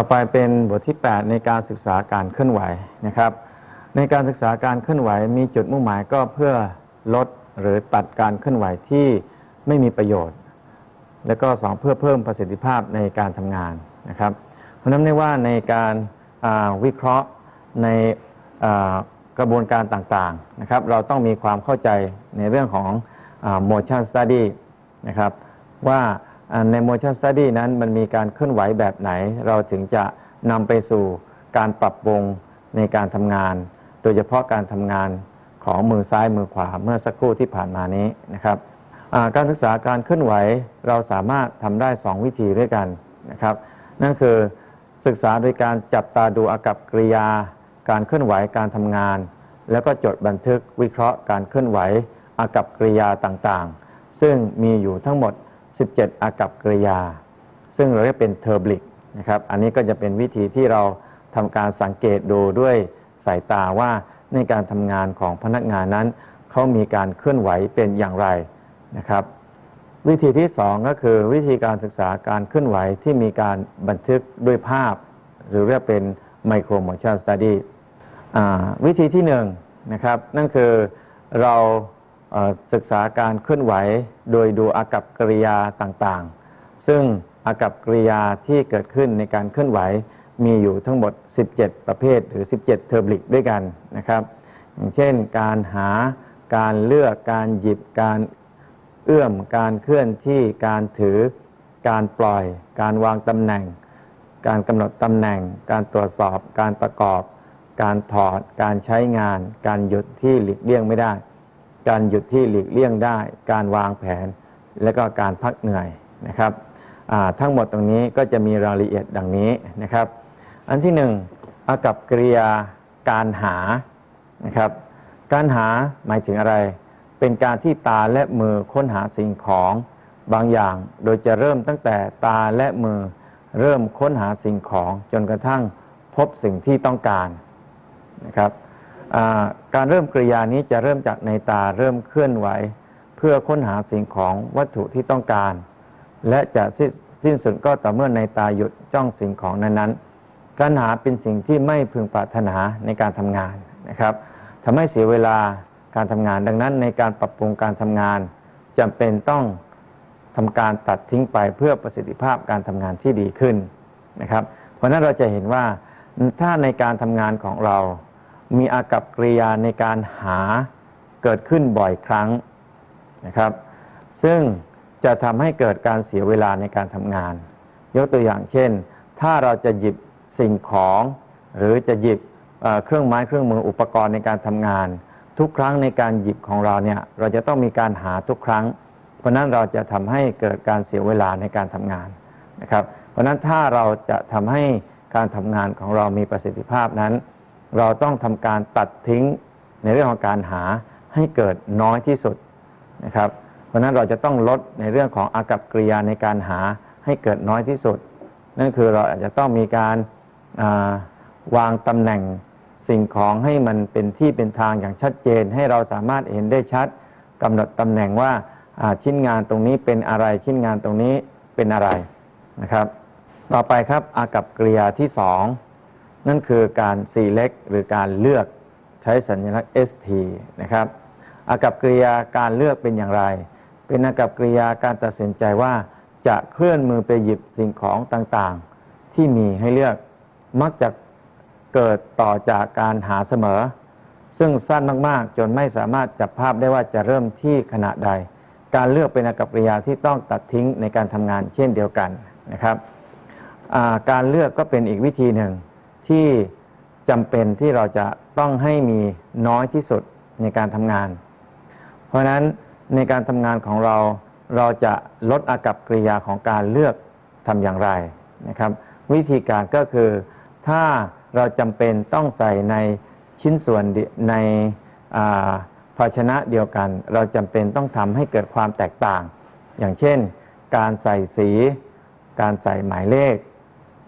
ต่อไปเป็นบทที่ 8 ในการศึกษาการเคลื่อนไหวนะครับ ในการศึกษาการเคลื่อนไหวมีจุดมุ่งหมายก็เพื่อลดหรือตัดการเคลื่อนไหวที่ไม่มีประโยชน์ และก็สองเพื่อเพิ่มประสิทธิภาพในการทำงานนะครับเพราะนั้นไม่ว่าในการวิเคราะห์ในกระบวนการต่างๆนะครับ เราต้องมีความเข้าใจในเรื่องของ motion study นะครับว่า ใน motion study นั้นมันมีการเคลื่อนไหวแบบไหน เราถึงจะนำไปสู่การปรับปรุงในการทำงาน โดยเฉพาะการทำงานของมือซ้ายมือขวาเมื่อสักครู่ที่ผ่านมานี้นะครับการศึกษาการเคลื่อนไหวเราสามารถทำได้ 2 วิธีด้วยกันนะครับ นั่นคือศึกษาโดยการจับตาดูอากับกริยา การเคลื่อนไหวการทำงาน แล้วก็จดบันทึกวิเคราะห์การเคลื่อนไหวอากับกริยาต่างๆ ซึ่งมีอยู่ทั้งหมด 17 อากับกริยา ซึ่งเราเรียกเป็นเทอร์บลิกนะครับอันนี้ก็จะเป็นวิธีที่เราทำการสังเกตดูด้วยสายตาว่าในการทำงานของพนักงานนั้น เขามีการเคลื่อนไหวเป็นอย่างไรนะครับ วิธีที่ 2 ก็คือวิธีการศึกษาการเคลื่อนไหวที่มีการบันทึกด้วยภาพ หรือเรียกเป็น Micro Motion Study อ่าวิธีที่1นงนะครับนั่นคือเรา ศึกษาการเคลื่อนไหวโดยดูอากับกริยาต่างๆ ซึ่งอากับกริยาที่เกิดขึ้นในการเคลื่อนไหวมีอยู่ทั้งหมด 17 ประเภทหรือ 17 เทอร์บลิกด้วยกันนะครับ อย่างเช่น การหาการเลือกการหยิบการเอื้อมการเคลื่อนที่การถือการปล่อย การวางตำแหน่ง การกำหนดตำแหน่ง การตรวจสอบ การประกอบ การถอด การใช้งาน การหยุดที่หลีกเลี่ยงไม่ได้ การหยุดที่หลีกเลี่ยงได้ การวางแผน และก็การพักเหนื่อยนะครับทั้งหมดตรงนี้ก็จะมีรายละเอียดดังนี้นะครับ อันที่หนึ่งอากับกริยาการหานะครับการหาหมายถึงอะไร เป็นการที่ตาและมือค้นหาสิ่งของบางอย่าง โดยจะเริ่มตั้งแต่ตาและมือเริ่มค้นหาสิ่งของจนกระทั่งพบสิ่งที่ต้องการนะครับ การเริ่มกริยานี้จะเริ่มจากในตาเริ่มเคลื่อนไหว เพื่อค้นหาสิ่งของวัตถุที่ต้องการ และจะสิ้นสิ้นสุดก็ต่อเมื่อในตาหยุดจ้องสิ่งของนั้นๆการหาเป็นสิ่งที่ไม่พึงปรารถนาในการทำงานนะครับทำให้เสียเวลาการทำงาน ดังนั้นในการปรับปรุงการทำงานจำเป็นต้องทำการตัดทิ้งไปเพื่อประสิทธิภาพการทำงานที่ดีขึ้นนะครับ เพราะฉะนั้นเราจะเห็นว่าถ้าในการทำงานของเรา มีอากับกริยาในการหาเกิดขึ้นบ่อยครั้งนะครับ ซึ่งจะทำให้เกิดการเสียเวลาในการทำงาน ยกตัวอย่างเช่น ถ้าเราจะหยิบสิ่งของ หรือจะหยิบเอ่อเครื่องไม้เครื่องมืออุปกรณ์ในการทำงาน ทุกครั้งในการหยิบของเราเนี่ยเราจะต้องมีการหาทุกครั้ง เพราะนั้นเราจะทำให้เกิดการเสียเวลาในการทำงานนะครับ เพราะนั้นถ้าเราจะทำให้การทำงานของเรามีประสิทธิภาพนั้น เราต้องทำการตัดทิ้งในเรื่องของการหาให้เกิดน้อยที่สุดนะครับ เพราะนั้นเราจะต้องลดในเรื่องของอากับกริยาในการหาให้เกิดน้อยที่สุด นั่นคือเราอาจจะต้องมีการาวางตำแหน่งสิ่งของให้มันเป็นที่เป็นทางอย่างชัดเจน ให้เราสามารถเห็นได้ชัดกำหนดตำแหน่งว่าอ่าชิ้นงานตรงนี้เป็นอะไรชิ้นงานตรงนี้เป็นอะไรนะครับ ต่อไปครับอากับกริยาที่สอง นั่นคือการ select หรือการเลือกใช้สัญลักษณ์ st นะครับอากับกริยาการเลือกเป็นอย่างไร เป็นอากับกริยาการตัดสินใจว่าจะเคลื่อนมือไปหยิบสิ่งของต่างๆ ที่มีให้เลือกมักจะเกิดต่อจากการหาเสมอ ซึ่งสั้นมากๆ จนไม่สามารถจับภาพได้ว่าจะเริ่มที่ขณะใด การเลือกเป็นอากับกริยาที่ต้องตัดทิ้งในการทำงานเช่นเดียวกันนะครับการเลือกก็เป็นอีกวิธีหนึ่ง ที่จำเป็นที่เราจะต้องให้มีน้อยที่สุดในการทำงาน เพราะนั้นในการทำงานของเราเราจะลดอากับกริยาของการเลือกทำอย่างไรนะครับ วิธีการก็คือถ้าเราจำเป็นต้องใส่ในชิ้นส่วนในภาชนะเดียวกัน เราจำเป็นต้องทำให้เกิดความแตกต่าง อย่างเช่น การใส่สี การใส่หมายเลข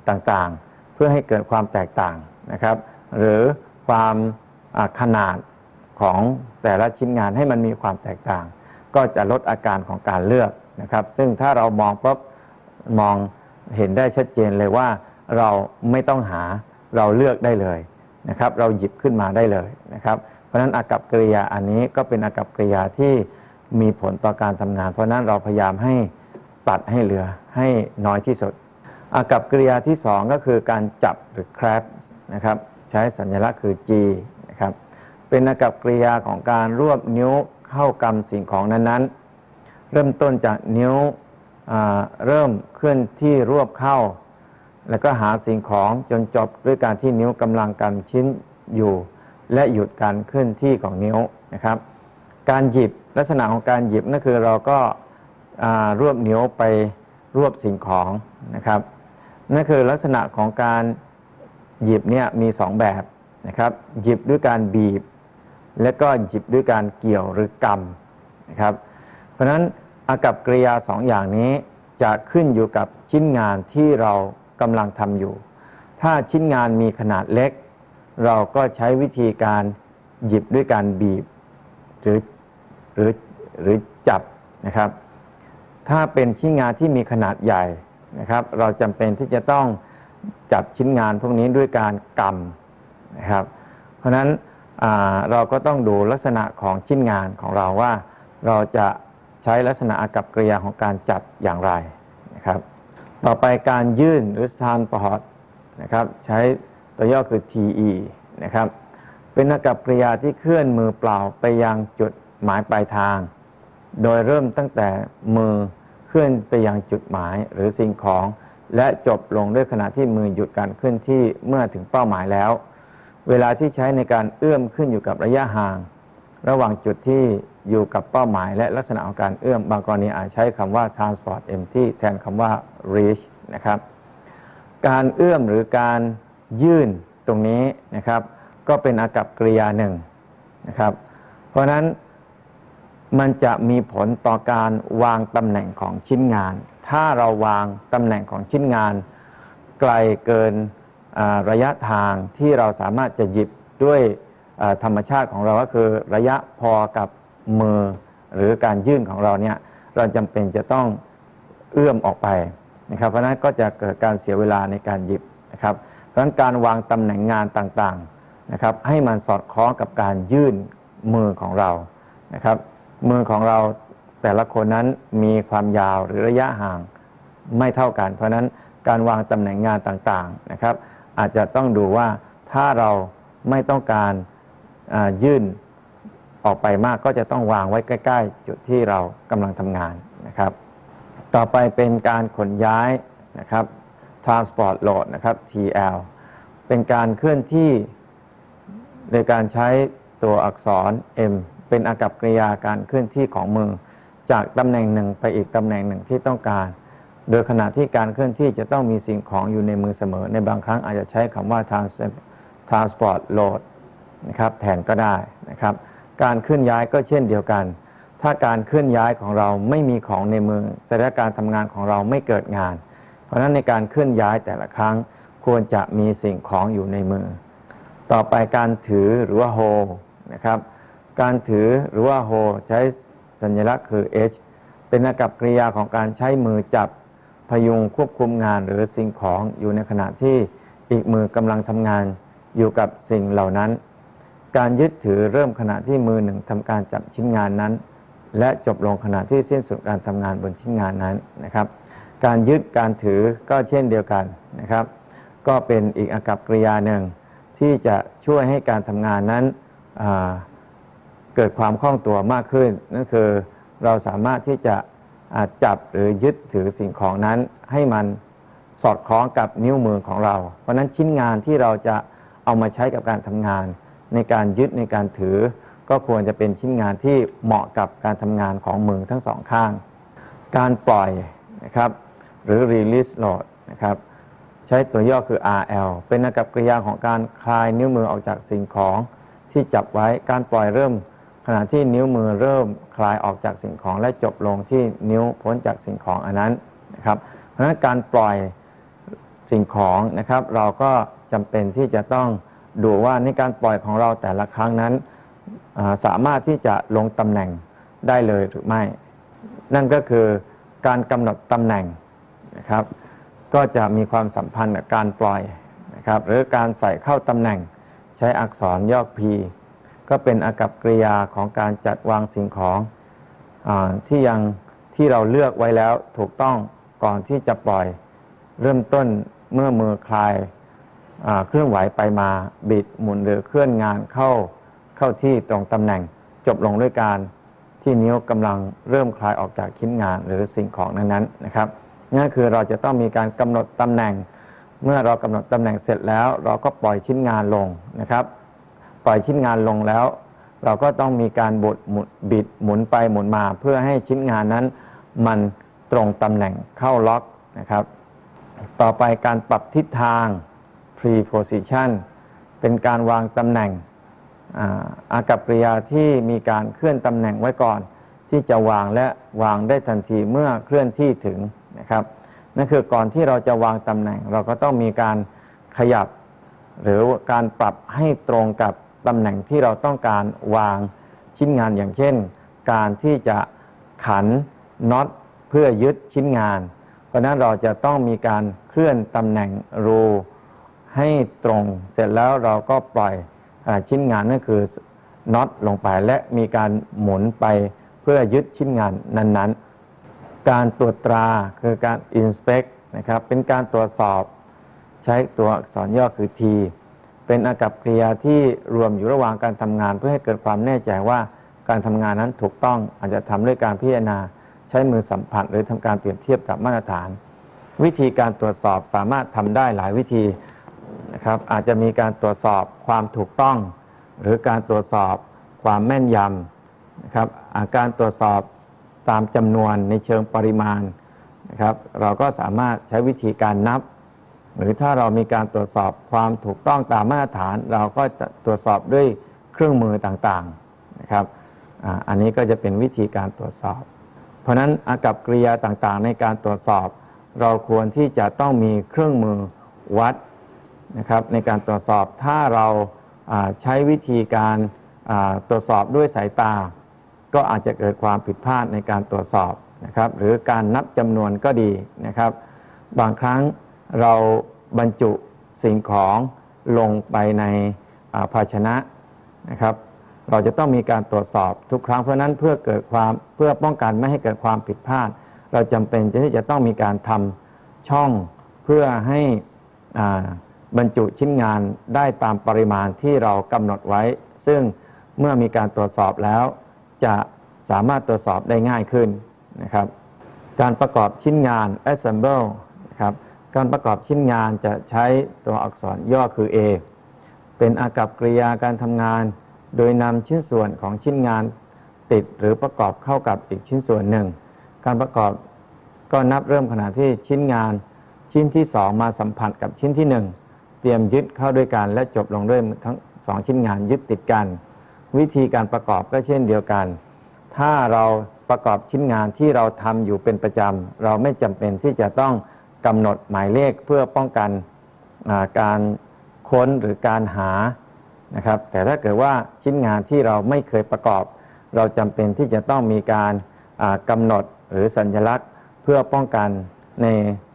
ต่างๆ พื่อให้เกิดความแตกต่างนะครับ หรือความขนาดของแต่ละชิ้นงานให้มันมีความแตกต่าง ก็จะลดอาการของการเลือกนะครับ ซึ่งถ้าเรามองปุ๊บมองเห็นได้ชัดเจนเลยว่าเราไม่ต้องหาเราเลือกได้เลยนะครับ เราหยิบขึ้นมาได้เลยนะครับ เพราะฉะนั้นอากับกริยาอันนี้ก็เป็นอากับกริยาที่มีผลต่อการทำงาน เพราะฉะนั้นเราพยายามให้ตัดให้เหลือให้น้อยที่สุด กับกริยาที่ 2 ก็คือการจับหรือ grab นะครับใช้สัญลักษณ์คือ G นะครับเป็นอากับกริยาของการรวบนิ้วเข้ากำสิ่งของนั้นๆ เริ่มต้นจากนิ้วเริ่มเคลื่อนที่รวบเข้า แล้วก็หาสิ่งของจนจบด้วยการที่นิ้วกำลังกำชิ้นอยู่ และหยุดการเคลื่อนที่ของนิ้วนะครับ การหยิบลักษณะของการหยิบนั่นคือเราก็ารวบนิ้วไปรวบสิ่งของนะครับ นั่นคือลักษณะของการหยิบเนี่ยมีสองแบบนะครับหยิบด้วยการบีบ และก็หยิบด้วยการเกี่ยวหรือกำนะครับเพราะฉะนั้นอากับกริยาสองอย่างนี้จะขึ้นอยู่กับชิ้นงานที่เรากำลังทำอยู่ ถ้าชิ้นงานมีขนาดเล็ก เราก็ใช้วิธีการหยิบด้วยการบีบหรือหรือหรือจับนะครับ ถ้าเป็นชิ้นงานที่มีขนาดใหญ่ นะครับ เราจำเป็นที่จะต้องจับชิ้นงานพวกนี้ด้วยการกำนะครับ เพราะฉะนั้นเราก็ต้องดูลักษณะของชิ้นงานของเราว่า เราจะใช้ลักษณะอากับกริยาของการจับอย่างไรนะครับ ต่อไปการยื่นหรือ transport นะครับ ใช้ตัวย่อคือ TE นะครับ เป็นอากับกริยาที่เคลื่อนมือเปล่าไปยังจุดหมายปลายทาง โดยเริ่มตั้งแต่มือ เคลื่อนไปยังจุดหมายหรือสิ่งของ และจบลงด้วยขณะที่มือหยุดการเคลื่อนที่เมื่อถึงเป้าหมายแล้ว เวลาที่ใช้ในการเอื้อมขึ้นอยู่กับระยะห่าง ระหว่างจุดที่อยู่กับเป้าหมาย และลักษณะของการเอื้อมบางกรณีอาจใช้คำว่า transport empty แทนคำว่า reach นะครับการเอื้อมหรือการยื่นตรงนี้นะครับ ก็เป็นอากับกริยาหนึ่งนะครับ เพราะฉะนั้น มันจะมีผลต่อการวางตำแหน่งของชิ้นงาน ถ้าเราวางตำแหน่งของชิ้นงาน ไกลเกินระยะทางที่เราสามารถจะหยิบด้วยธรรมชาติของเราก็คือระยะพอกับมือหรือการยื่นของเราเนี่ยเราจำเป็นจะต้องเอื้อมออกไปนะครับ เพราะนั้นก็จะเกิดการเสียเวลาในการหยิบนะครับ เพราะฉะนั้นการวางตำแหน่งงานต่างๆนะครับ ให้มันสอดคล้องกับการยื่นมือของเรานะครับ มือของเราแต่ละคนนั้นมีความยาวหรือระยะห่างไม่เท่ากัน เพราะนั้นการวางตำแหน่งงานต่างๆนะครับ อาจจะต้องดูว่าถ้าเราไม่ต้องการยื่นออกไปมากก็จะต้องวางไว้ใกล้ ๆ จุดที่เรากำลังทำงานนะครับ ต่อไปเป็นการขนย้ายนะครับ transport load นะครับ TL เป็นการเคลื่อนที่โดยการใช้ตัวอักษร M เป็นอากับกริยาการเคลื่อนที่ของมือ จากตำแหน่งหนึ่งไปอีกตำแหน่งหนึ่งที่ต้องการ โดยขณะที่การเคลื่อนที่จะต้องมีสิ่งของอยู่ในมือเสมอ ในบางครั้งอาจจะใช้คำว่า trans- transport load นะครับแทนก็ได้นะครับ การเคลื่อนย้ายก็เช่นเดียวกัน ถ้าการเคลื่อนย้ายของเราไม่มีของในมือแสดงการทำงานของเราไม่เกิดงาน เพราะฉะนั้นในการเคลื่อนย้ายแต่ละครั้งควรจะมีสิ่งของอยู่ในมือ ต่อไปการถือหรือว่า hold นะครับ การถือหรือว่า hold ใช้สัญลักษณ์คือ H เป็นอากับกริยาของการใช้มือจับพยุงควบคุมงานหรือสิ่งของอยู่ในขณะที่อีกมือกำลังทำงานอยู่กับสิ่งเหล่านั้น การยึดถือเริ่มขณะที่มือหนึ่งทำการจับชิ้นงานนั้น และจบลงขณะที่สิ้นสุดการทำงานบนชิ้นงานนั้นนะครับ การยึดการถือก็เช่นเดียวกันนะครับ ก็เป็นอีกอากับกริยาหนึ่งที่จะช่วยให้การทำงานนั้นอ่า กิดความคล่องตัวมากขึ้น นั่นคือเราสามารถที่จะจับหรือยึดถือสิ่งของนั้น ให้มันสอดคล้องกับนิ้วมือของเรา เพราะฉะนั้นชิ้นงานที่เราจะเอามาใช้กับการทำงาน ในการยึดในการถือ ก็ควรจะเป็นชิ้นงานที่เหมาะกับการทำงานของมือทั้งสองข้าง การปล่อยนะครับหรือ release load นะครับใช้ตัวย่อคือ RL เป็นอากับกริยาของการคลายนิ้วมือออกจากสิ่งของที่จับไว้การปล่อยเริ่ม ขณะที่นิ้วมือเริ่มคลายออกจากสิ่งของและจบลงที่นิ้วพ้นจากสิ่งของอันนั้นนะครับ เพราะฉะนั้นการปล่อยสิ่งของนะครับ เราก็จำเป็นที่จะต้องดูว่าในการปล่อยของเราแต่ละครั้งนั้นสามารถที่จะลงตำแหน่งได้เลยหรือไม่ นั่นก็คือการกำหนดตำแหน่งนะครับ ก็จะมีความสัมพันธ์กับการปล่อยนะครับ หรือการใส่เข้าตำแหน่งใช้อักษรย่อ P ก็เป็นอากับกริยาของการจัดวางสิ่งของอที่ยังที่เราเลือกไว้แล้วถูกต้องก่อนที่จะปล่อยเริ่มต้นเมื่อมือคลายเคลื่อนไหวไปมาบิดหมุนหรือเคลื่อนงานเข้าเข้าที่ตรงตำแหน่งจบลงด้วยการที่นิ้วกำลังเริ่มคลายออกจากชิ้นงานหรือสิ่งของนั้นๆนะครับนั่นคือเราจะต้องมีการกำหนดตำแหน่ง เมื่อเรากำหนดตำแหน่งเสร็จแล้ว เราก็ปล่อยชิ้นงานลงนะครับ ปล่อยชิ้นงานลงแล้ว เราก็ต้องมีการบดหมุนบิดหมุนไปหมุนมา เพื่อให้ชิ้นงานนั้น มันตรงตำแหน่งเข้าล็อกนะครับ ต่อไปการปรับทิศทาง preposition เป็นการวางตำแหน่งอาอากับกริยาที่มีการเคลื่อนตำแหน่งไว้ก่อน ที่จะวางและวางได้ทันทีเมื่อเคลื่อนที่ถึงนะครับนั่นคือก่อนที่เราจะวางตำแหน่ง เราก็ต้องมีการขยับ หรือการปรับให้ตรงกับ ตำแหน่งที่เราต้องการวางชิ้นงานอย่างเช่น การที่จะขันน็อตเพื่อยึดชิ้นงาน เพราะนั้นเราจะต้องมีการเคลื่อนตำแหน่งรูให้ตรงเสร็จแล้วเราก็ปล่อยอชิ้นงานนั่นคือน็อตลงไปและมีการหมุนไปเพื่อยึดชิ้นงานนั้นๆ การตรวจตราคือการ inspect นะครับเป็นการตรวจสอบใช้ตัวอักษรย่อคือ T เป็นอากับกริยาที่รวมอยู่ระหว่างการทำงาน เพื่อให้เกิดความแน่ใจว่าการทำงานนั้นถูกต้องอาจจะทำด้วยการพิจารณา ใช้มือสัมผัสหรือทำการเปรียบเทียบกับมาตรฐาน วิธีการตรวจสอบสามารถทำได้หลายวิธีนะครับอาจจะมีการตรวจสอบความถูกต้อง หรือการตรวจสอบความแม่นยำนะครับอาการตรวจสอบตามจำนวนในเชิงปริมาณนะครับเราก็สามารถใช้วิธีการนับ หรือถ้าเรามีการตรวจสอบความถูกต้องตามมาตรฐาน เราก็จะตรวจสอบด้วยเครื่องมือต่างๆนะครับอันนี้ก็จะเป็นวิธีการตรวจสอบ เพราะฉะนั้นอากับกริยาต่างๆ ในการตรวจสอบ เราควรที่จะต้องมีเครื่องมือวัดนะครับในการตรวจสอบถ้าเราใช้วิธีการตรวจสอบด้วยสายตา ก็อาจจะเกิดความผิดพลาดในการตรวจสอบนะครับหรือการนับจำนวนก็ดีนะครับ บางครั้ง เราบรรจุสิ่งของลงไปในภาชนะนะครับ เราจะต้องมีการตรวจสอบทุกครั้งเพราะนั้นเพื่อเกิดความเพื่อป้องกันไม่ให้เกิดความผิดพลาด เราจำเป็นที่จะต้องมีการทำช่องเพื่อให้บรรจุชิ้นงานได้ตามปริมาณที่เรากำหนดไว้ ซึ่งเมื่อมีการตรวจสอบแล้ว จะสามารถตรวจสอบได้ง่ายขึ้นนะครับ การประกอบชิ้นงาน assemble นะครับ การประกอบชิ้นงานจะใช้ตัวอักษรย่อคือ A เป็นอากับกริยาการทำงาน โดยนำชิ้นส่วนของชิ้นงานติดหรือประกอบเข้ากับอีกชิ้นส่วนหนึ่ง การประกอบก็นับเริ่มขณะที่ชิ้นงาน ชิ้นที่ 2 มาสัมผัสกับชิ้นที่ 1 เตรียมยึดเข้าด้วยกัน และจบลงด้วยทั้งสองชิ้นงานยึดติดกัน วิธีการประกอบก็เช่นเดียวกัน ถ้าเราประกอบชิ้นงานที่เราทำอยู่เป็นประจำ เราไม่จำเป็นที่จะต้อง กำหนดหมายเลขเพื่อป้องกันการค้นหรือการหานะครับ แต่ถ้าเกิดว่าชิ้นงานที่เราไม่เคยประกอบ เราจำเป็นที่จะต้องมีการกำหนดหรือสัญลักษณ์ เพื่อป้องกันใน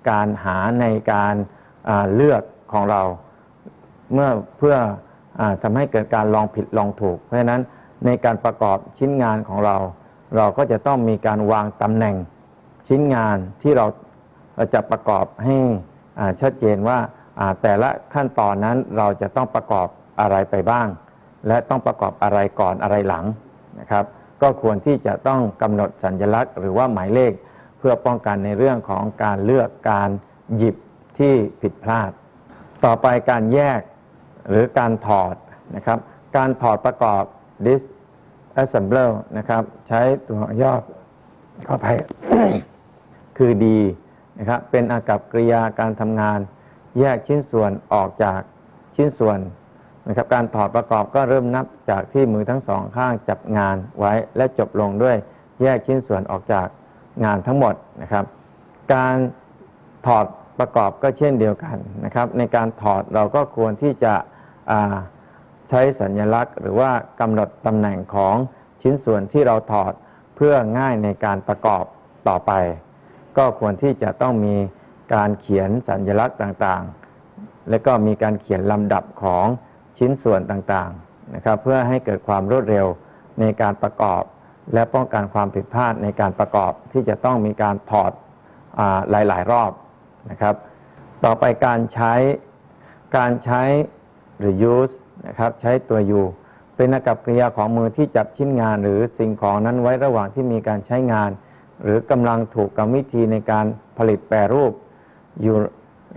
การหาในการเลือกของเรา เมื่อเพื่ออทำให้เกิดการลองผิดลองถูก เพราะฉะนั้นในการประกอบชิ้นงานของเรา เราก็จะต้องมีการวางตำแหน่งชิ้นงานที่เรา จะประกอบให้ชัดเจนว่าแต่ละขั้นตอนนั้นเราจะต้องประกอบอะไรไปบ้าง และต้องประกอบอะไรก่อนอะไรหลังนะครับ ก็ควรที่จะต้องกำหนดสัญลักษณ์ หรือว่าหมายเลข เพื่อป้องกันในเรื่องของการเลือกการหยิบที่ผิดพลาด ต่อไปการแยกหรือการถอดนะครับ การถอดประกอบ disassemble นะครับ ใช้ตัวย่อขออภัยคือดี นะครับเป็นอากับกริยาการทำงาน แยกชิ้นส่วนออกจากชิ้นส่วนนะครับการถอดประกอบก็เริ่มนับจากที่มือทั้งสองข้างจับงานไว้และจบลงด้วยแยกชิ้นส่วนออกจากงานทั้งหมดนะครับ การถอดประกอบก็เช่นเดียวกันนะครับในการถอดเราก็ควรที่จะใช้สัญลักษณ์ หรือว่ากำหนดตำแหน่งของชิ้นส่วนที่เราถอดเพื่อง่ายในการประกอบต่อไป ก็ควรที่จะต้องมีการเขียนสัญลักษณ์ต่างๆ และก็มีการเขียนลำดับของชิ้นส่วนต่างๆนะครับเพื่อให้เกิดความรวดเร็วในการประกอบ และป้องกันความผิดพลาดในการประกอบที่จะต้องมีการถอดอหลายๆ รอบนะครับต่อไปการใช้การใช้หรือ use นะครับใช้ตัว u เป็นอากับกริยาของมือที่จับชิ้นงานหรือสิ่งของนั้นไว้ระหว่างที่มีการใช้งาน หรือกำลังถูกกรรมวิธีในการผลิตแปรรูป อยู่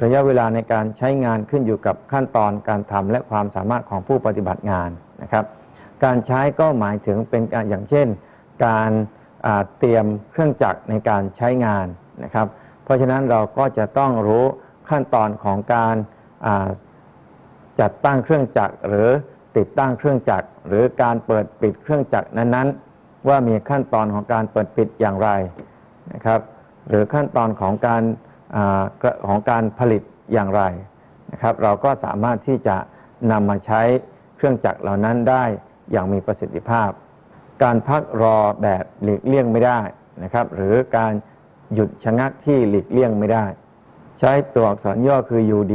ระยะเวลาในการใช้งานขึ้นอยู่กับขั้นตอนการทำและความสามารถของผู้ปฏิบัติงานนะครับ การใช้ก็หมายถึงเป็นการอย่างเช่น การเตรียมเครื่องจักรในการใช้งานนะครับ เพราะฉะนั้นเราก็จะต้องรู้ขั้นตอนของการจัดตั้งเครื่องจักรหรือติดตั้งเครื่องจักร หรือการเปิดปิดเครื่องจักรนั้นๆ ว่ามีขั้นตอนของการเปิดปิดอย่างไรนะครับหรือขั้นตอนของการอของการผลิตอย่างไรนะครับเราก็สามารถที่จะนำมาใช้เครื่องจักรเหล่านั้นได้อย่างมีประสิทธิภาพ การพักรอแบบหลีกเลี่ยงไม่ได้นะครับหรือการหยุดชะงักที่หลีกเลี่ยงไม่ได้ ใช้ตัวอักษรย่อคือ UD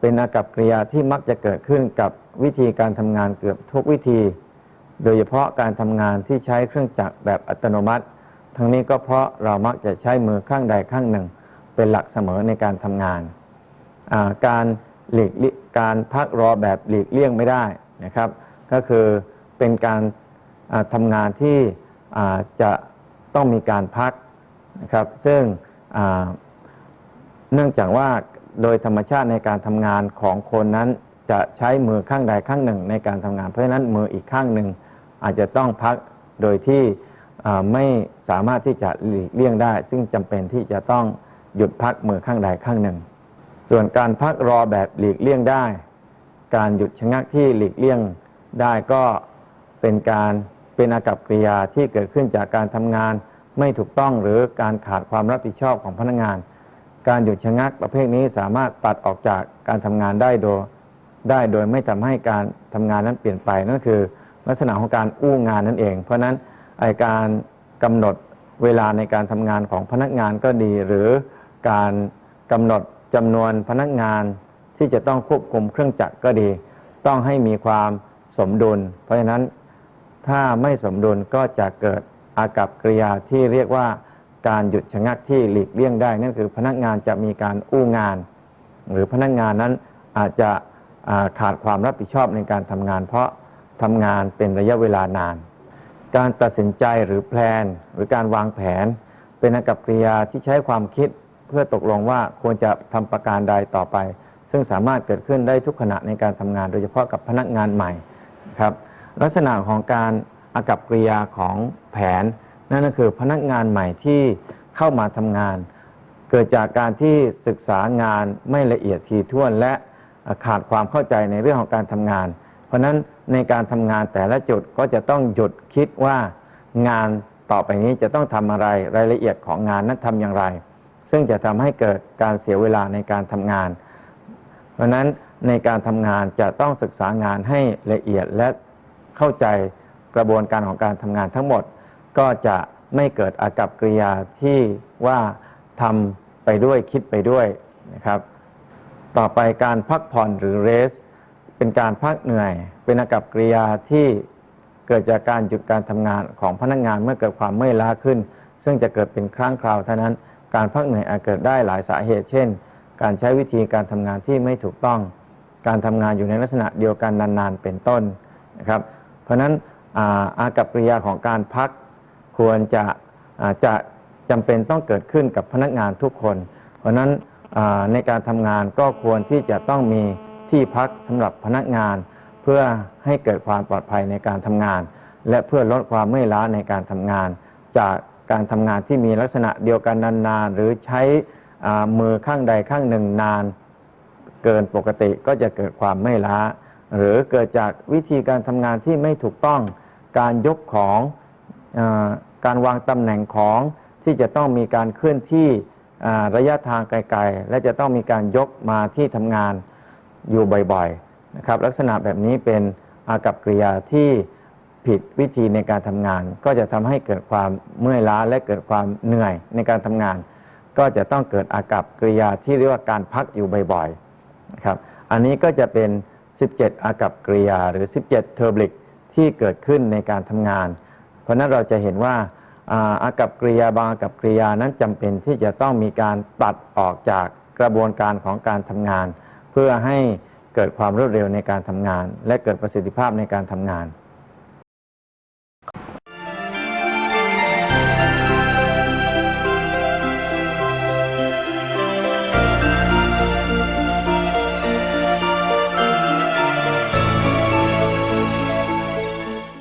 เป็นอากับกริยาที่มักจะเกิดขึ้นกับวิธีการทำงานเกือบทุกวิธี โดยเฉพาะการทำงานที่ใช้เครื่องจักรแบบอัตโนมัติ ทั้งนี้ก็เพราะเรามักจะใช้มือข้างใดข้างหนึ่ง เป็นหลักเสมอในการทำงานาการหลีกการพักรอแบบหลีกเลี่ยงไม่ได้นะครับ ก็คือเป็นการาทำงานที่จะต้องมีการพักนะครับ ซึ่งเนื่องจากว่าโดยธรรมชาติในการทำงานของคนนั้นจะใช้มือข้างใดข้างหนึ่งในการทำงาน เพราะฉะนั้นมืออีกข้างหนึ่ง อาจจะต้องพักโดยที่ไม่สามารถที่จะหลีกเลี่ยงได้ ซึ่งจำเป็นที่จะต้องหยุดพักมือข้างใดข้างหนึ่ง ส่วนการพักรอแบบหลีกเลี่ยงได้ การหยุดชะงักที่หลีกเลี่ยงได้ก็เป็นการเป็นอากับกริยาที่เกิดขึ้นจากการทำงานไม่ถูกต้องหรือการขาดความรับผิดชอบของพนักงาน การหยุดชะงักประเภทนี้สามารถตัดออกจากการทำงานได้โดยได้โดยไม่ทำให้การทำงานนั้นเปลี่ยนไปนั่นคือ ลักษณะของการอู้งานนั่นเอง เพราะฉะนั้นไอการกำหนดเวลาในการทำงานของพนักงานก็ดี หรือการกำหนดจำนวนพนักงานที่จะต้องควบคุมเครื่องจักรก็ดี ต้องให้มีความสมดุล เพราะฉะนั้นถ้าไม่สมดุลก็จะเกิดอากับกริยาที่เรียกว่าการหยุดชะงักที่หลีกเลี่ยงได้ นั่นคือพนักงานจะมีการอู้งาน หรือพนักงานนั้นอาจจะขาดความรับผิดชอบในการทำงาน เพราะ ทำงานเป็นระยะเวลานาน การตัดสินใจหรือแพลน หรือการวางแผน เป็นอากับกริยาที่ใช้ความคิดเพื่อตกลงว่าควรจะทำประการใดต่อไป ซึ่งสามารถเกิดขึ้นได้ทุกขณะในการทำงาน โดยเฉพาะกับพนักงานใหม่ครับลักษณะของการอากับกริยาของแผน นั่นก็คือพนักงานใหม่ที่เข้ามาทำงาน เกิดจากการที่ศึกษางานไม่ละเอียดทีท่วนและขาดความเข้าใจในเรื่องของการทำงาน ราะฉะนั้นในการทำงานแต่ละจุดก็จะต้องหยุดคิดว่างานต่อไปนี้จะต้องทำอะไรรายละเอียดของงานนั้นทำอย่างไร ซึ่งจะทำให้เกิดการเสียเวลาในการทำงาน เพราะฉะนั้นในการทำงานจะต้องศึกษางานให้ละเอียดและเข้าใจกระบวนการของการทำงานทั้งหมด ก็จะไม่เกิดอากับกริยาที่ว่าทำไปด้วยคิดไปด้วยนะครับ ต่อไปการพักผ่อนหรือเรส เป็นการพักเหนื่อย เป็นอากับกริยาที่เกิดจากการหยุดการทำงานของพนักงานเมื่อเกิดความเมื่อยล้าขึ้น ซึ่งจะเกิดเป็นครั้งคราวเท่านั้น การพักเหนื่อยอาจเกิดได้หลายสาเหตุ เช่น การใช้วิธีการทำงานที่ไม่ถูกต้อง การทำงานอยู่ในลักษณะเดียวกันนานๆ เป็นต้นนะครับ เพราะฉะนั้นอากับกริยาของการพักควรจะจะจำเป็นต้องเกิดขึ้นกับพนักงานทุกคน เพราะนั้นในการทำงานก็ควรที่จะต้องมี ที่พักสำหรับพนักงาน เพื่อให้เกิดความปลอดภัยในการทำงาน และเพื่อลดความเมื่อยล้าในการทำงาน จากการทำงานที่มีลักษณะเดียวกันนานๆ หรือใช้มือข้างใดข้างหนึ่งนาน เกินปกติก็จะเกิดความไม่ล้า หรือเกิดจากวิธีการทำงานที่ไม่ถูกต้องการยกของอการวางตำแหน่งของที่จะต้องมีการเคลื่อนที่ระยะทางไกลๆ และจะต้องมีการยกมาที่ทำงาน อยู่บ่อยๆนะครับลักษณะแบบนี้เป็นอากับกริยาที่ผิดวิธีในการทำงาน ก็จะทำให้เกิดความเมื่อยล้าและเกิดความเหนื่อยในการทำงาน ก็จะต้องเกิดอากับกริยาที่เรียกว่าการพักอยู่บ่อยๆนะครับอันนี้ก็จะเป็น 17 อากับกริยาหรือ 17 เทอร์บลิกที่เกิดขึ้นในการทำงาน เพราะนั้นเราจะเห็นว่าอากับกริยาบางอากับกริยานั้นจำเป็นที่จะต้องมีการตัดออกจากกระบวนการของการทำงาน เพื่อให้เกิดความรวดเร็วในการทำงาน และเกิดประสิทธิภาพในการทำงาน